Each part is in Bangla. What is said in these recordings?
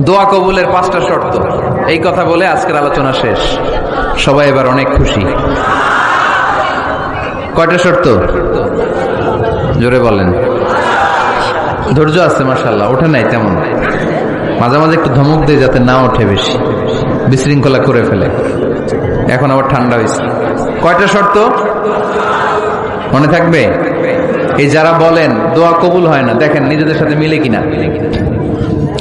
দোয়া কবুলের পাঁচটা শর্ত। এই কথা বলে আজকের আলোচনা শেষ। সবাই এবার অনেক খুশি। কয়টা শর্ত? জোরে বলেন। ধৈর্য আছে মার্শাল্লাহ ওঠে নাই তেমন। মাঝে মাঝে একটু ধমক দিয়ে যাতে না ওঠে বেশি। বিশৃঙ্খলা করে ফেলে। এখন আবার ঠান্ডা হয়েছে কয়টা শর্ত? মনে থাকবে? এই যারা বলেন, দোয়া কবুল হয় না, দেখেন নিজেদের সাথে মিলে কিনা মিলে কিনা।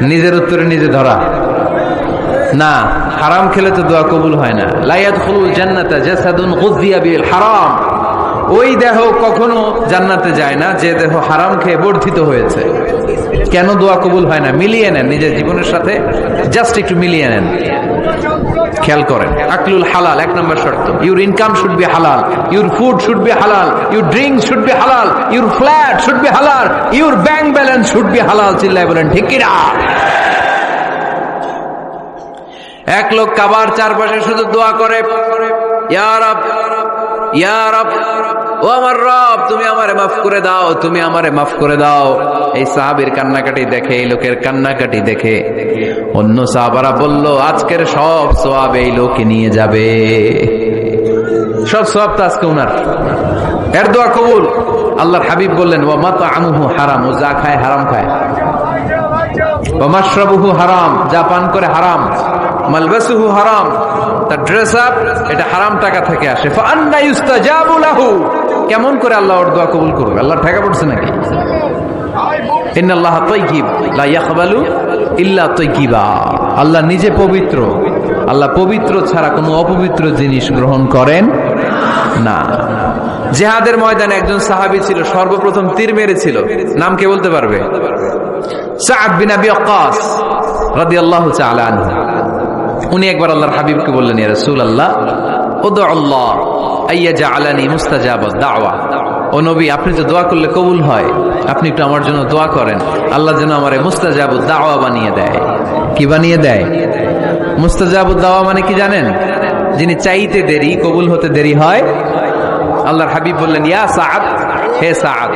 নিজের উত্তরে নিজে ধরা। না, হারাম খেলে তো দোয়া কবুল হয় না। লাইয়াত ফুলুল জান্নাতা জাসাদুন বিল হারাম। ওই দেহ কখনো জান্নাতে যায় না, যে দেহ হারাম খেয়ে বর্ধিত হয়েছে। কেন দোয়া কবুল হয় না? মিলিয়ে নেন নিজের জীবনের সাথে। জাস্ট একটু মিলিয়ে নেন। খেয়াল করেন। আকলুল হালাল, এক নম্বর শর্ত। Your income should be halal your food should be halal your drink should be halal your flat should be halal your bank balance should be halal চিল্লায় বলেন, ঠিক এক লোক কাবার চারপাশে শুধু দোয়া করে ও আমার রব, তুমি আমারে মাফ করে দাও, তুমি আমারে মাফ করে দাও। এই সাহাবির কান্নাকাটি দেখে, এই লোকের কান্নাকাটি দেখে। অন্য সাহাবারা বলল, আজকের সব সোয়াব এই লোকে নিয়ে যাবে। সব সোয়াব তো আজকে উনার। এর দোয়া কবুল। আল্লাহর হাবিব বললেন ও মাতা আনুহু হারাম, ও যা খায় হারাম খায়। ও মাশরাবুহু হারাম, যা পান করে হারাম। মালবাসুহু হারাম। তার ড্রেস আপ এটা হারাম টাকা থেকে আসে। ফান্না ইউস্তাজাবু লাহু। কেমন করে আল্লাহ দোয়া কবুল করবে? আল্লাহ ঠেকা পড়ছে নাকি? ইন্নাল্লাহ তাইয়িব লা ইয়াকবালু ইল্লা তাইয়িবা আল্লাহ নিজে পবিত্র। আল্লাহ পবিত্র ছাড়া কোনো অপবিত্র জিনিস গ্রহণ করেন না। জেহাদের ময়দানে একজন সাহাবী ছিল, সর্বপ্রথম তীর মেরেছিল। নাম কে বলতে পারবে? সাদ বিন আবি ওয়াক্কাস, রাদিয়াল্লাহু তাআলা আনহু। উনি একবার আল্লাহর হাবিবকে বললেন, ইয়া উদু আল্লাহ, আইয়া জাআলানি মুস্তাজাবাদ দাওয়া। ও নবী, আপনি তো দোয়া করলে কবুল হয়, আপনি একটু আমার জন্য দোয়া করেন। আল্লাহ যেন আমারে মুস্তাজাবুদ দাওয়া বানিয়ে দেয়। কি বানিয়ে দেয়? মুস্তাজাবুদ দাওয়া মানে কি জানেন? যিনি চাইতে দেরি, কবুল হতে দেরি হয়। আল্লাহর হাবিব বললেন, ইয়া সাদ হে সাদ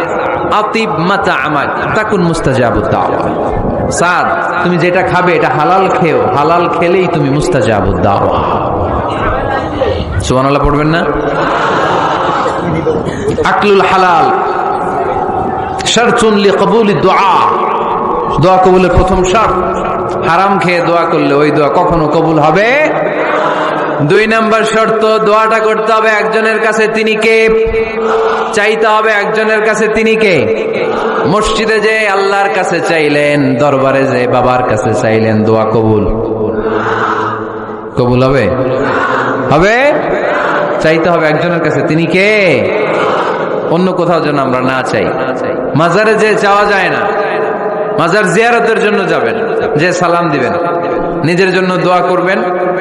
আতিব মাতা আমাক, তাকুন মুস্তাজাবুদ দাওয়া। সাদ, তুমি যেটা খাবে এটা হালাল খেও। হালাল খেলেই তুমি মুস্তাজাব দাওয়া সুবহানাল্লাহ পড়বেন না? আকলুল হালাল। লিকবুল দোয়া দোয়া কবুলের প্রথম শর্ত। হারাম খেয়ে দোয়া করলে ওই দোয়া কখনো কবুল হবে? দুই নাম্বার শর্ত, দোয়াটা করতে হবে একজনের কাছে তিনি কে? চাইতে হবে একজনের কাছে তিনি কে? মসজিদে যে আল্লাহর কাছে চাইলেন, দরবারে যে বাবার কাছে চাইলেন, দোয়া কবুল। কবুল হবে? হবে? চাইতে হবে একজনের কাছে তিনি কে? অন্য কোথাও যেন আমরা না চাই। মাজারে যে চাওয়া যায় না, মাজার জিয়ারতের জন্য যাবেন, যে সালাম দিবেন, নিজের জন্য দোয়া করবেন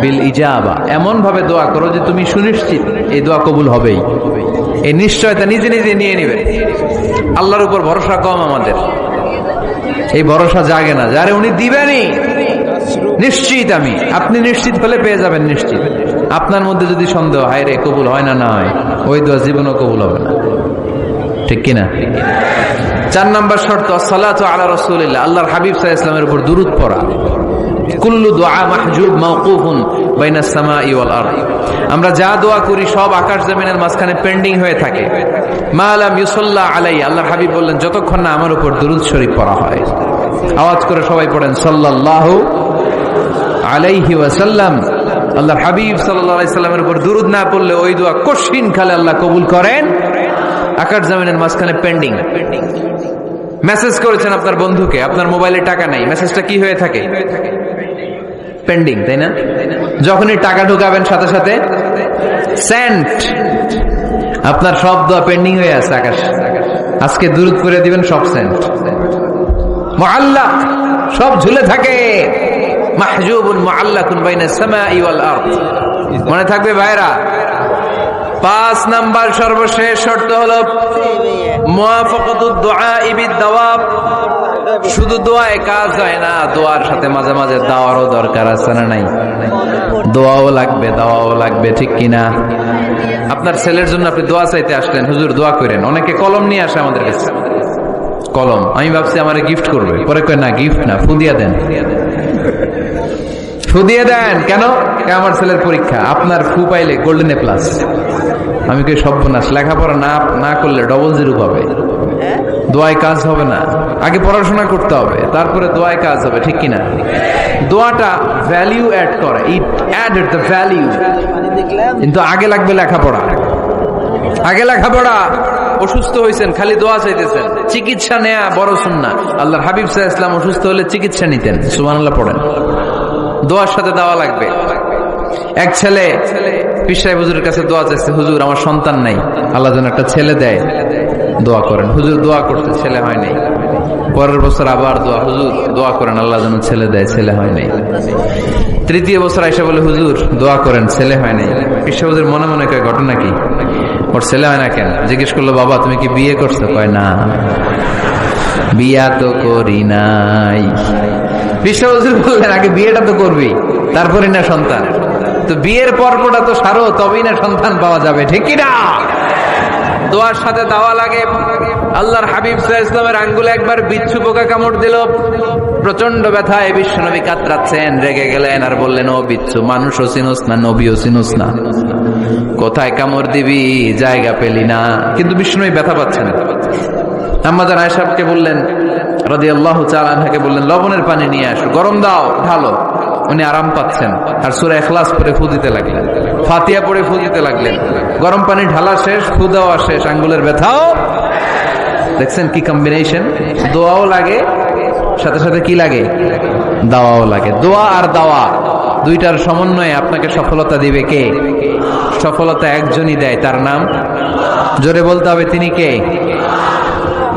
বিল এমন ভাবে দোয়া করো যে তুমি সুনিশ্চিত এই দোয়া কবুল হবেই। এই নিশ্চয়তা নিজে নিজে নিয়ে নিবে। আল্লাহর উপর ভরসা কম আমাদের। এই ভরসা জাগে না যারে উনি দিবেনই। নিশ্চিত আমি। আপনি নিশ্চিত হলে পেয়ে যাবেন নিশ্চিত। আপনার মধ্যে যদি সন্দেহ, হায় রে, কবুল হয় না? না হয় ওই দোয়া জীবনও কবুল হবে না। ঠিক কিনা চার নাম্বার শর্ত, সালাত আলা রসুলিল্লাহ। আল্লাহর হাবিব সাহা ইসলামের উপর দুরুদ পড়া। কুল্লু দোয়া মাহজুব আমরা যা দোয়া করি সব আকাশ জমিনের মাঝখানে পেন্ডিং হয়ে থাকে। মা আলাম ইউসাল্লাহ আলাই আল্লাহর হাবিব বললেন, যতক্ষণ না আমার উপর দুরুদ শরীফ পড়া হয়। আওয়াজ করে সবাই পড়েন, সাল্লাল্লাহু আলাইহি ওয়াসাল্লাম। আল্লাহর হাবিব সাল্লামের উপর দুরুদ না পড়লে ওই দোয়া কশিন খালে আল্লাহ কবুল করেন। আকাশ জামিনের মাঝখানে পেন্ডিং মেসেজ করেছেন আপনার বন্ধুকে, আপনার মোবাইলে টাকা নাই। মেসেজটা কি হয়ে থাকে? পেন্ডিং তাই না? যখনই টাকা ঢুকাবেন সাথে সাথে সেন্ট আপনার সব দোয়া পেন্ডিং হয়ে আছে, আকাশ। আজকে দূরত করে দিবেন, সব সেন্ট সব ঝুলে থাকে। মনে থাকবে ভাইরা পাঁচ নাম্বার সর্বশেষ শর্ত হলো মুওয়াফাকাতুদ দুআ শুধু দোয়ায় কাজ হয় না, দোয়ার সাথে মাঝে মাঝে দাওয়ারও দরকার আছে না নাই? দোয়াও লাগবে, দাওয়াও লাগবে, ঠিক কিনা? আপনার ছেলের জন্য আপনি দোয়া চাইতে আসলেন, হুজুর দোয়া করেন। অনেকে কলম নিয়ে আসে আমাদের কাছে। কলম। আমি ভাবছি আমার গিফট করবে। পরে কয়, না গিফট না, ফুদিয়া দেন। ফু দিয়ে দেন। কেন? আমার ছেলের পরীক্ষা। আপনার ফু পাইলে গোল্ডেন এ প্লাস আমি কই সর্বনাশ লেখাপড়া না না করলে ডবল জিরো পাবে দোয়ায় কাজ হবে না। আগে পড়াশোনা করতে হবে, তারপরে দোয়ায় কাজ হবে, ঠিক কিনা? দোয়াটা ভ্যালিউ অ্যাড করে ইট অ্যাড দ্য ভ্যালিউ কিন্তু আগে লাগবে লেখাপড়া। আগে লেখাপড়া, অসুস্থ হয়েছেন খালি দোয়া চাইতেছেন, চিকিৎসা নেয়া বড় সুন্না। আল্লাহর হাবিব সাহা ইসলাম অসুস্থ হলে চিকিৎসা নিতেন সুমান আল্লাহ পড়েন। দোয়ার সাথে দেওয়া লাগবে। এক ছেলে পিসাই হুজুরের কাছে দোয়া চাইছে, হুজুর, আমার সন্তান নাই, আল্লাহ যেন একটা ছেলে দেয়। দোয়া করেন। হুজুর দোয়া করতে ছেলে হয় নাই। পরের বছর আবার দোয়া। হুজুর দোয়া করেন, আল্লাহ যেন ছেলে দেয়, ছেলে হয় নাই। তৃতীয় বছর আইসা বলে, হুজুর দোয়া করেন, ছেলে হয় নাই। হুজুর মনে মনে কয়, ঘটনা কি? ওর ছেলে হয় না কেন? জিজ্ঞেস করল, বাবা, তুমি কি বিয়ে করছ? কয়, না। বিয়া তো করি নাই। বিশ্ব হুজুর বললেন, আগে বিয়েটা তো করবি, তারপরে না সন্তান। তো বিয়ের পর্বটা তো সারো, তবেই না সন্তান পাওয়া যাবে, ঠিক কিনা দোয়ার সাথে দাওয়া লাগে। আল্লাহর হাবিব ইসলামের আঙ্গুলে একবার বিচ্ছু পোকা কামড় দিল। প্রচণ্ড ব্যথায় বিশ্বনবী কাতরাচ্ছেন, রেগে গেলেন আর বললেন, ও বিচ্ছু, মানুষও চিনুস না, নবীও চিনুস না। কোথায় কামড় দিবি? জায়গা পেলি না। কিন্তু বিষ্ণুই ব্যথা পাচ্ছেন আমাদের আয়সাবকে বললেন রাদি আল্লাহ চালানহাকে বললেন, লবণের পানি নিয়ে আসো, গরম দাও, ঢালো। উনি আরাম পাচ্ছেন। আর সুরা এখলাস পরে ফু দিতে লাগলেন। ফাতিয়া পরে ফু দিতে লাগলেন। গরম পানি ঢালা শেষ, ফু দেওয়া শেষ, আঙ্গুলের ব্যথাও। দেখছেন কি কম্বিনেশন দোয়াও লাগে, সাথে সাথে কি লাগে? দাওয়াও লাগে। দোয়া আর দাওয়া, দুইটার সমন্বয়ে আপনাকে সফলতা দিবে কে? সফলতা একজনই দেয়, তার নাম? জোরে বলতে হবে, তিনি কে?